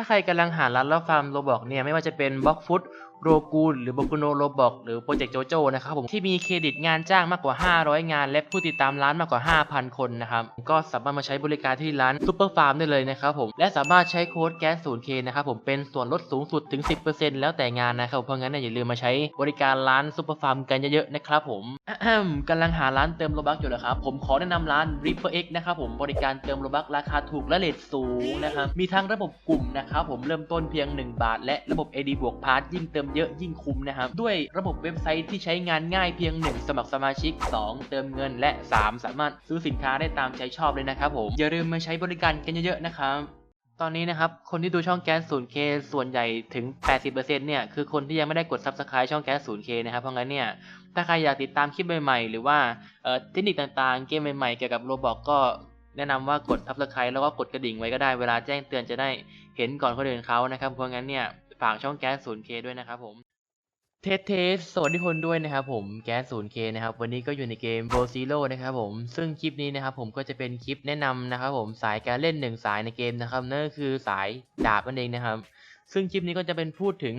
ถ้าใครกำลังหาร้านรับฟาร์มโรบอกเนี่ยไม่ว่าจะเป็นบล็อกฟุต โรกูนหรือโบกุโนโรบอกหรือโปรเจกต์โจโจนะครับผมที่มีเครดิตงานจ้างมากกว่า 500 งาน และผู้ติดตามร้านมากกว่า 5,000 คนนะครับก็สามารถมาใช้บริการที่ร้านซูเปอร์ฟาร์มได้เลยนะครับผมและสามารถใช้โค้ดแก๊ส 0K นย์เคนะครับผมเป็นส่วนลดสูงสุดถึง 10%แล้วแต่งานนะครับเพราะงั้นอย่าลืมมาใช้บริการร้านซูเปอร์ฟาร์มกันเยอะๆนะครับผมอะแฮมกำลังหาร้านเติมโลบักอยู่เหรอครับผมขอแนะนำร้าน Ripper X นะครับผมบริการเติมโลบักราคาถูกและเลทสูงนะครับมีทั้งระบบกลุ่มนะครับผมเริ่มต้นเพียง 1 บาท และระบบ AD บวกพาร์ทยิ่งเติมเยอะยิ่งคุ้มนะครับ ด้วยระบบเว็บไซต์ที่ใช้งานง่ายเพียง 1 สมัครสมาชิก 2 เติมเงินและ 3 สามารถซื้อสินค้าได้ตามใจชอบเลยนะครับผมอย่าลืมมาใช้บริการกันเยอะๆนะครับตอนนี้นะครับ คนที่ดูช่องแก๊ส 0K ส่วนใหญ่ถึง 80%เนี่ยคือคนที่ยังไม่ได้กด Subscribe ช่องแก๊ส 0K นะครับ เพราะงั้นเนี่ย ถ้าใครอยากติดตามคลิปใหม่ๆ หรือว่าเทคนิคต่างๆ เกมใหม่ๆ เกี่ยวกับโรบอกก็แนะนำว่ากด Subscribe แล้วก็กดกระดิ่งไว้ก็ได้เวลาแจ้งเตือนจะได้เห็นก่อนคนอื่นเขานะครับ เพราะงั้นเนี่ย ฝากช่องแก๊ส 0K ด้วยนะครับผม เทสเทสสวัสดีคนด้วยนะครับผมแก๊ส 0K นะครับ วันนี้ก็อยู่ในเกม b o Zero นะครับผม ซึ่งคลิปนี้นะครับผมก็จะเป็นคลิปแนะนำนะครับผมสายการเล่นหนึ่งสายในเกมนะครับนั่นก็คือสายดาบนั่นเองนะครับ ซึ่งคลิปนี้ก็จะเป็นพูดถึง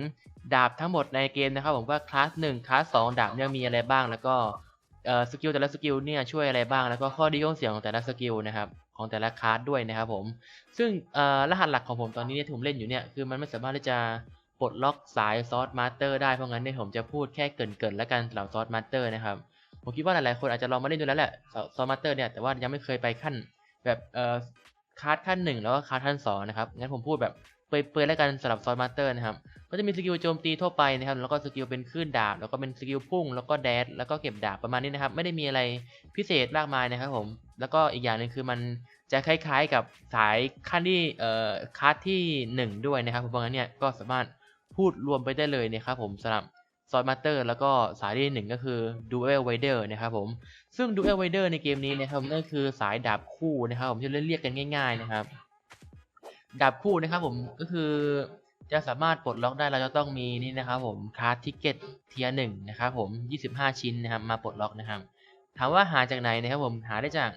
ดาบทั้งหมดในเกมนะครับ ผมว่าคลาส1คลาส2ดาบเนี่ยมีอะไรบ้างแล้วก็สกิลแต่ละสกิลเนี่ยช่วยอะไรบ้างแล้วก็ข้อดีข้อเสียของแต่ละสกิลนะครับ ของแต่ละคาร์ด้วยนะครับผม ซึ่งรหัสหลักของผมตอนนี้เนี่ยที่ผมเล่นอยู่เนี่ยคือมันไม่สามารถที่จะปลดล็อกสายซอสมาสเตอร์ได้เพราะงั้นเนี่ยผมจะพูดแค่เกินๆแล้วกันสำหรับซอสมาสเตอร์นะครับผมคิดว่าหลายๆคนอาจจะลองมาเล่นดูแล้วแหละซอสมาสเตอร์เนี่ยแต่ว่ายังไม่เคยไปขั้นแบบเอ่อคลาสขั้นหนึ่งแล้วก็คลาสขั้นสองนะครับงั้นผมพูดแบบ เปรยๆแล้วกันสำหรับซอสมาสเตอร์นะครับ ก็จะมีสกิลโจมตีทั่วไปนะครับ แล้วก็สกิลเป็นคลื่นดาบ แล้วก็เป็นสกิลพุ่ง แล้วก็แดด แล้วก็เก็บดาบประมาณนี้นะครับ ไม่ได้มีอะไรพิเศษมากมายนะครับผม แล้วก็อีกอย่างหนึ่งคือมันจะคล้ายๆกับสายขั้นที่เอ่อคลาสที่ 1 ด้วยนะครับเพราะงั้นเนี่ยก็สามารถพูดรวมไปได้เลยนะครับผมสำหรับซอยมาสเตอร์แล้วก็สายที่1ก็คือ Duel Wider นะครับผม ซึ่ง Duel Wider ในเกมนี้นะครับนั่นคือสายดาบคู่นะครับผมที่เรียกกันง่าย ๆ นะครับ ดาบคู่นะครับผมก็คือจะสามารถปลดล็อกได้เราจะต้องมีนี่นะครับผมคาร์ดทิกเก็ตเทียหนึ่งนะครับผม 25 ชิ้นนะครับมาปลดล็อกนะครับถามว่าหาจากไหนนะครับผมหาได้จาก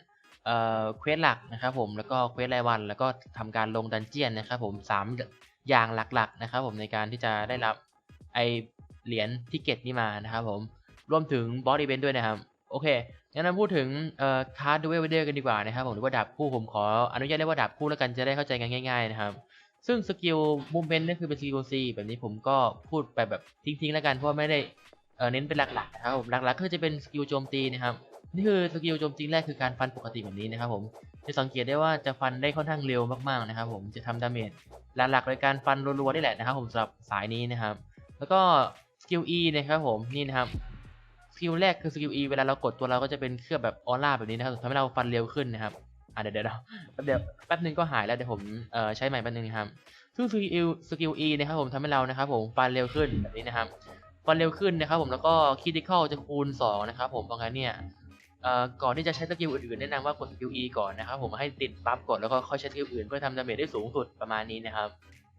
เอ่อเควสหลักนะครับผมแล้วก็เควสรายวัน แล้วก็ทำการลงดันเจียนนะครับผมสามอย่างหลักๆนะครับผมในการที่จะได้รับไอเหรียญทิเก็ตนี้มานะครับผมรวมถึงบอสอีเวนต์ด้วยนะครับ โอเค งั้นเราพูดถึงคาร์ดดูเวลเดอร์กันดีกว่านะครับผมหรือว่าดาบคู่ผมขออนุญาตเรียกว่าดาบคู่แล้วกันจะได้เข้าใจกันง่าย ๆนะครับ ซึ่งสกิลมูเมนต์นี่คือเป็นสกิลซีแบบนี้ผมก็พูดไปแบบทิ้งๆแล้วกันเพราะว่าไม่ได้เอ่อเน้นเป็นหลักๆนะครับผมหลักๆก็จะเป็นสกิลโจมตีนะครับนี่คือสกิลโจมตีแรกคือการฟันปกติแบบนี้นะครับผมจะสังเกตได้ว่าจะฟันได้ค่อนข้างเร็วมากๆนะครับผมจะทำดาเมจหลักๆโดยการฟันรัวๆนี่แหละนะครับผมสำหรับสายนี้นะครับ แล้วก็สกิล E นะครับผมนี่นะครับ สกิลแรกคือสกิล E เวลาเรากดตัวเราก็จะเป็นเครื่องแบบออร่าแบบนี้นะครับทำให้เราฟันเร็วขึ้นนะครับอะเดี๋ยวเดี๋ยวแป๊บเดียวแป๊บนึงก็หายแล้วเดี๋ยวผมเอ่อใช้ใหม่แป๊บนึงนะครับซึ่งสกิลสกิล E นะครับผมทำให้เรานะครับผมฟันเร็วขึ้นแบบนี้นะครับฟันเร็วขึ้นนะครับผมแล้วก็คิดิคอลจะคูณ2นะครับผมเพราะงั้นเนี่ยเอ่อก่อนที่จะใช้สกิลอื่นๆแนะนำว่ากดสกิล E ก่อนนะครับผมให้ติดปั๊บก่อนแล้วก็ค่อยใช้สกิลอื่นเพื่อทำดาเมจได้สูงสุดประมาณนี้นะครับ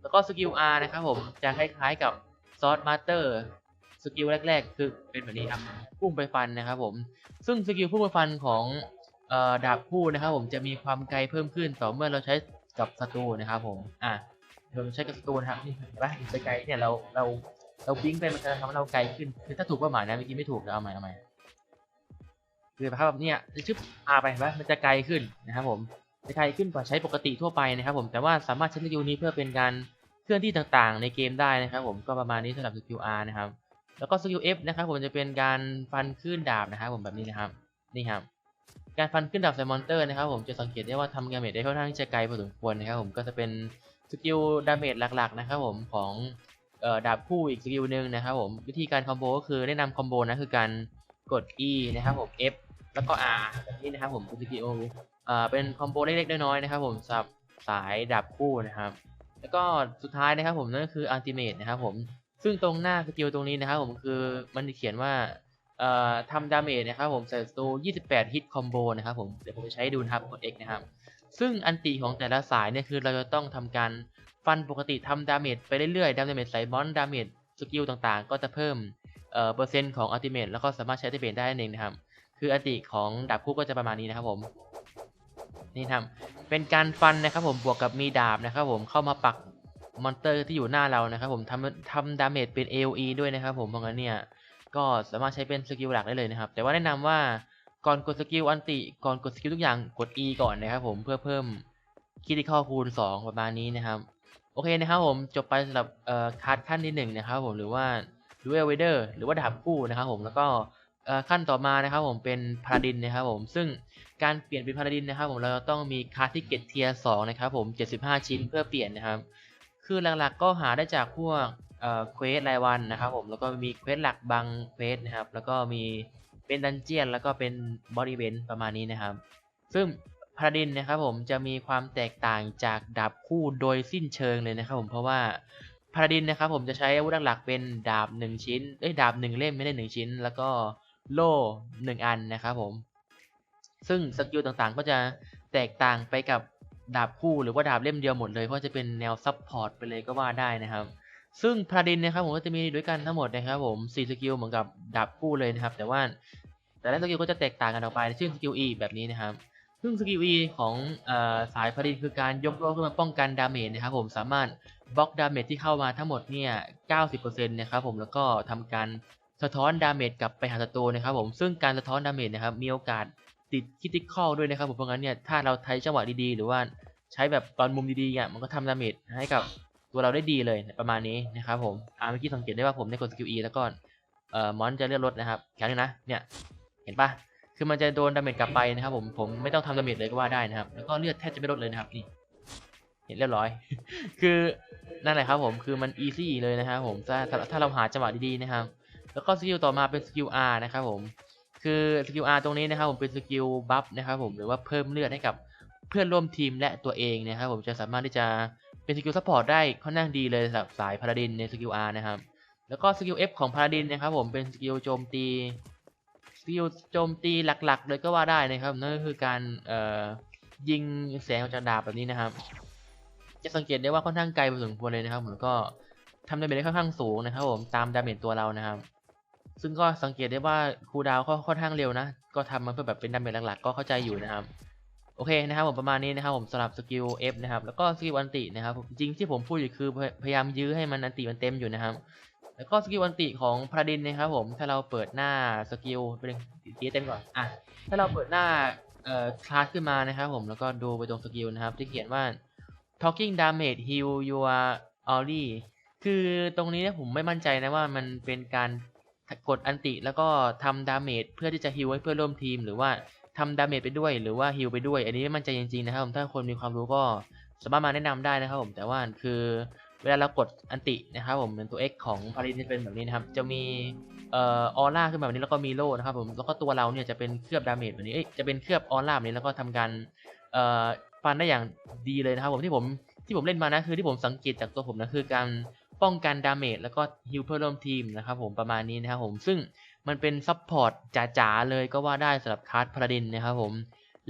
แล้วก็สกิล R นะครับผมจะคล้ายๆกับซอสมาสเตอร์ สกิลแรก ๆ คือเป็นแบบนี้ครับพุ่งไปฟันนะครับผมซึ่งสกิลพุ่งไปฟันของออดาบคู่นะครับผมจะมีความไกลเพิ่มขึ้นต่อเมื่อเราใช้กับศัตรูนะครับผมอะเราใช้กับศัตรูนะครับนี่เห็นปะไปไกลเนี่ยเราเราเราบิงไปมันจะทำให้เราไกลขึ้นคือถ้าถูกเป้าหมายนะเมื่อกี้ไม่ถูกเดี๋ยวเอาใหม่เอาใหม่คือภาพแบบเนี้ยจะชึบพาไปเห็นไหมมันจะไกลขึ้นนะครับผมจะไกลขึ้นกว่าใช้ปกติทั่วไปนะครับผมแต่ว่าสามารถใช้สกิลนี้เพื่อเป็นการเคลื่อนที่ต่างๆ ในเกมได้นะครับผมก็ประมาณนี้สำหรับสกิล R นะครับ แล้วก็สกิล F นะครับผมจะเป็นการฟันขึ้นดาบนะครับผมแบบนี้นะครับนี่ครับการฟันขึ้นดาบใส่มอนเตอร์นะครับผมจะสังเกตได้ว่าทำดาเมจได้ค่อนข้างจะไกลพอสมควรนะครับผมก็จะเป็นสกิลดาเมจหลักๆนะครับผมของออดาบคู่อีกสกิลหนึ่งนะครับผมวิธีการคอมโบก็คือแนะนำคอมโบนะคือการกด E นะครับผม F แล้วก็ R แบบนี้นะครับผมเป็น CPO อ่าเป็นคอมโบเล็กๆน้อยๆนะครับผมสำหรับสายดาบคู่นะครับ แล้วก็สุดท้ายนะครับผมนั่นก็คือ Ultimate นะครับผม ซึ่งตรงหน้าสกิลตรงนี้นะครับผมคือมันเขียนว่าเอ่อทำดาเมจนะครับผมใส่สตู28 ฮิตคอมโบนะครับผมเดี๋ยวผมจะใช้ดูนะครับกด X นะครับ ซึ่งอันติของแต่ละสายเนี่ยคือเราจะต้องทำการฟันปกติทำดาเมจไปเรื่อยๆ ดาเมจใส่บอลดาเมจสกิลต่างๆ ก็จะเพิ่มเอ่อเปอร์เซ็นต์ของอัลติเมทแล้วก็สามารถใช้อัลติเมทได้นั่นเองนะครับ คืออันติของดาบคู่ก็จะประมาณนี้นะครับผมนี่ทำเป็นการฟันนะครับผมบวกกับมีดาบนะครับผมเข้ามาปัก มอนเตอร์ที่อยู่หน้าเรานะครับผมทำทำดาเมจเป็น AOE ด้วยนะครับผมเพราะงั้นเนี่ยก็สามารถใช้เป็นสกิลหลักได้เลยนะครับ แต่ว่าแนะนำว่าก่อนกดสกิลอันติก่อนกดสกิลทุกอย่างกด E ก่อนนะครับผมเพื่อเพิ่มคิติคอคูณ 2 ประมาณนี้นะครับ โอเคนะครับผมจบไปสำหรับเอ่อคัดขั้นที่หนึ่งนะครับผมหรือว่า Dual Wader หรือว่าดาบคู่นะครับผมแล้วก็เอ่อขั้นต่อมานะครับผมเป็นพาราดินนะครับผมซึ่งการเปลี่ยนเป็นพาราดินนะครับผมเราจะต้องมีคัสที่เกตเทียร์สองนะครับผม 75 ชิ้นเพื่อเปลี่ยนนะครับ คือหลักๆก็หาได้จากพวกเอ่อเควสรายวันนะครับผมแล้วก็มีเควสหลักบางเควสนะครับแล้วก็มีเป็นดันเจียนแล้วก็เป็นบอดี้เวนประมาณนี้นะครับ ซึ่งพาราดินนะครับผมจะมีความแตกต่างจากดาบคู่โดยสิ้นเชิงเลยนะครับผมเพราะว่าพราดินนะครับผมจะใช้อาวุธหลักๆเป็นดาบ 1 ชิ้นเอ้ยดาบ 1 เล่มไม่ได้ 1 ชิ้น แล้วก็โล่ 1 อันนะครับผม ซึ่งสกิลต่างๆก็จะแตกต่างไปกับ ดาบคู่หรือว่าดาบเล่มเดียวหมดเลยเพราะจะเป็นแนวซับพอร์ตไปเลยก็ว่าได้นะครับ ซึ่งพาราดินนะครับผมก็จะมีด้วยกันทั้งหมดนะครับผม4สกิลเหมือนกับดาบคู่เลยนะครับ แต่ว่าแต่ละสกิลก็จะแตกต่างกันออกไปซึ่งสกิล E แบบนี้นะครับซึ่งสกิล E ของออสายพาราดินคือการยกโล่ขึ้นมาป้องกันดาเมจนะครับผมสามารถบล็อกดาเมจที่เข้ามาทั้งหมดเนี่ย 90%นะครับผมแล้วก็ทำการสะท้อนดาเมจกลับไปหาศัตรูนะครับผมซึ่งการสะท้อนดาเมจนะครับมีโอกาส ติดคิติคอลด้วยนะครับผมเพราะงั้นเนี่ยถ้าเราใช้จังหวะดีๆ หรือว่าใช้แบบตอนมุมดีๆเนี่ยมันก็ทำดาเมจให้กับตัวเราได้ดีเลยประมาณนี้นะครับผมอ่าเมื่อกี้สังเกตได้ว่าผมได้กดสกิล E แล้วก็เอ่อมอนจะเลื่อนรถนะครับแค่นี้นะเนี่ยเห็นปะคือมันจะโดนดาเมจกลับไปนะครับผมผมไม่ต้องทำดาเมจเลยก็ว่าได้นะครับแล้วก็เลือดแทบจะไม่ลดเลยนะครับนี่เห็นเรียบร้อย คือนั่นแหละครับผมคือมันอีซี่เลยนะครับผมถ้าถ้าถ้าเราหาจังหวะดีๆนะครับแล้วก็สกิลต่อมาเป็นสกิล R นะครับผม คือสกิล R ตรงนี้นะครับผมเป็นสกิลบัฟนะครับผมหรือว่าเพิ่มเลือดให้กับเพื่อนร่วมทีมและตัวเองนะครับผมจะสามารถที่จะเป็นสกิลซัพพอร์ตได้ค่อนข้างดีเลยสำหรับสายพาราดินในสกิล R นะครับแล้วก็สกิล F ของพาราดินนะครับผมเป็นสกิลโจมตีสกิลโจมตีหลักๆ เลยก็ว่าได้นะครับนั่นก็คือการเอ่อยิงแสงออกจากดาบแบบนี้นะครับ จะสังเกตได้ว่าค่อนข้างไกลพอสมควรเลยนะครับแล้วก็ทำดาเมจได้ค่อนข้างสูงนะครับผมตามดาเมจตัวเรานะครับ ซึ่งก็สังเกตได้ว่าคูดาวก็ค่อนข้างเร็วนะ ก็ทำมาเพื่อแบบเป็นดาเมจหลักๆ ก็เข้าใจอยู่นะครับ โอเคนะครับผมประมาณนี้นะครับผมสำหรับสกิล F นะครับ แล้วก็สกิลอันตินะครับจริงที่ผมพูดอยู่คือพยพยายามยื้อให้มันอันติมันเต็มอยู่นะครับ แล้วก็สกิลอันติของพราดินนะครับผม ถ้าเราเปิดหน้าสกิลเป็นตีเต็มก่อน อะ ถ้าเราเปิดหน้าเอ่อคลาสขึ้นมานะครับผม แล้วก็ดูไปตรงสกิลนะครับที่เขียนว่า talking damage heal your ally คือตรงนี้เนี่ยผมไม่มั่นใจนะว่ามันเป็นการ กดอันติแล้วก็ทำดาเมจเพื่อที่จะฮิลให้เพื่อนร่วมทีม หรือว่าทำดาเมจไปด้วยหรือว่าฮิลไปด้วย อันนี้ไม่มั่นใจจริงๆนะครับผมถ้าคนมีความรู้ก็สามารถมาแนะนำได้นะครับผมแต่ว่าคือเวลาเรากดอันตินะครับผมเป็นตัว X ของพารินจะเป็นแบบนี้นะครับ จะมีเอ่อออร่าขึ้นมาแบบนี้แล้วก็มีโล่นะครับผมแล้วก็ตัวเราเนี่ยจะเป็นเคลือบดาเมจแบบนี้จะเป็นเคลือบออร่าแบบนี้แล้วก็ทำการเอ่อฟันได้อย่างดีเลยนะครับผมที่ผมที่ผมเล่นมานะคือที่ผมสังเกตจากตัวผมนะคือการ ป้องกันดาเมจแล้วก็ฮิลเพื่อร่วมทีมนะครับผมประมาณนี้นะครับผมซึ่งมันเป็นซัพพอร์ตจ๋าๆเลยก็ว่าได้สำหรับคาร์ดพราดินนะครับผม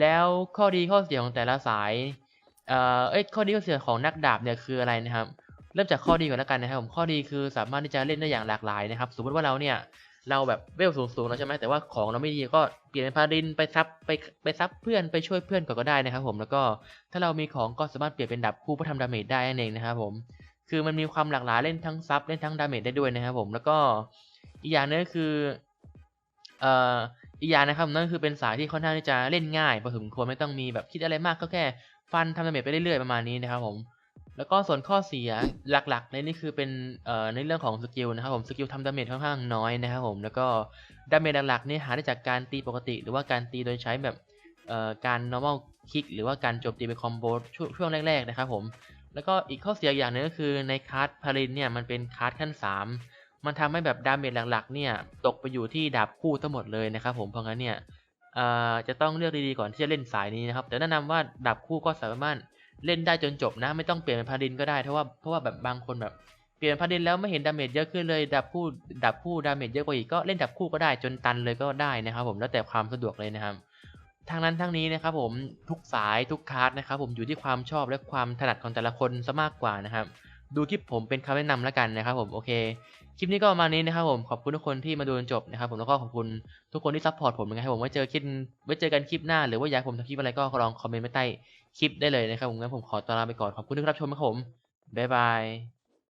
แล้วข้อดีข้อเสียของแต่ละสายเอ่อเอ้ยข้อดีข้อเสียของนักดาบเนี่ยคืออะไรนะครับเริ่มจากข้อดีก่อนแล้วกันนะครับผมข้อดีคือสามารถที่จะเล่นได้อย่างหลากหลายนะครับสมมติว่าเราเนี่ยเราแบบเวลสูงๆแล้วใช่ไหมแต่ว่าของเราไม่ดีก็เปลี่ยนเป็นพาดินไปซับไปไปซับเพื่อนไปช่วยเพื่อนก่อนก็ได้นะครับผมแล้วก็ถ้าเรามีของก็สามารถเปลี่ยนเป็นดาบคู่เพื่อทำดาเมจได้นั่นเองนะครับผม คือมันมีความหลากหลายเล่นทั้งซับเล่นทั้งดาเมจได้ด้วยนะครับผมแล้วก็อีกอย่างหนึงก็คือเอ่ออีกอย่างนะครับนั่นคือเป็นสายที่ค่อนข้างที่จะเล่นง่ายพอสมควรไม่ต้องมีแบบคิดอะไรมากก็แค่ฟันทำดาเมจไปเรื่อยๆประมาณนี้นะครับผมแล้วก็ส่วนข้อเสียหลักๆในนี่คือเป็นเอ่อในเรื่องของสกิลนะครับผมสกิลทำดาเมจค่อนข้างน้อยนะครับผมแล้วก็ดาเมจหลักๆนี่หาได้จากการตีปกติ หรือว่าการตีโดยใช้แบบเอ่อการ normal kick หรือว่าการโจมตีเป็นคอมโบช่วงแรกๆนะครับผม แล้วก็อีกข้อเสียอย่างหนึงก็คือในคาร์ดพารินเนี่ยมันเป็นคาร์ดขั้น 3 มันทำให้แบบดาเมจหลักๆเนี่ยตกไปอยู่ที่ดาบคู่ทั้งหมดเลยนะครับผมเพราะงั้นเนี่ยจะต้องเลือกดีๆก่อนที่จะเล่นสายนี้นะครับ แต่แนะนำว่าดาบคู่ก็สามารถเล่นได้จนจบนะ ไม่ต้องเปลี่ยนเป็นพาดินก็ได้เพราะว่าเพราะว่าแบบบางคนแบบเปลี่ยนพาดินแล้วไม่เห็นดาเมจเยอะขึ้นเลยดับคู่ดับคู่ดาเมจเยอะกว่าอีกก็เล่นดับคู่ก็ได้จนตันเลยก็ได้นะครับ ผมแล้วแต่ความสะดวกเลยนะครับ ทางนั้นทั้งนี้นะครับผมทุกสายทุกคลาสนะครับผมอยู่ที่ความชอบและความถนัดของแต่ละคนซะมากกว่านะครับ ดูคลิปผมเป็นคำแนะนำแล้วกันนะครับผมโอเคคลิปนี้ก็ประมาณนี้นะครับผมขอบคุณทุกคนที่มาดูจนจบนะครับผมแล้วก็ขอบคุณทุกคนที่ซัพพอร์ตผมนะครับผมไว้เจอคลิปไว้เจอกันคลิปหน้าหรือว่าอยากผมทำคลิปอะไรก็ลองคอมเมนต์ไว้ใต้คลิปได้เลยนะครับผมงั้นผมขอตัวลาไปก่อนขอบคุณที่รับชมนะครับผมบ๊ายบาย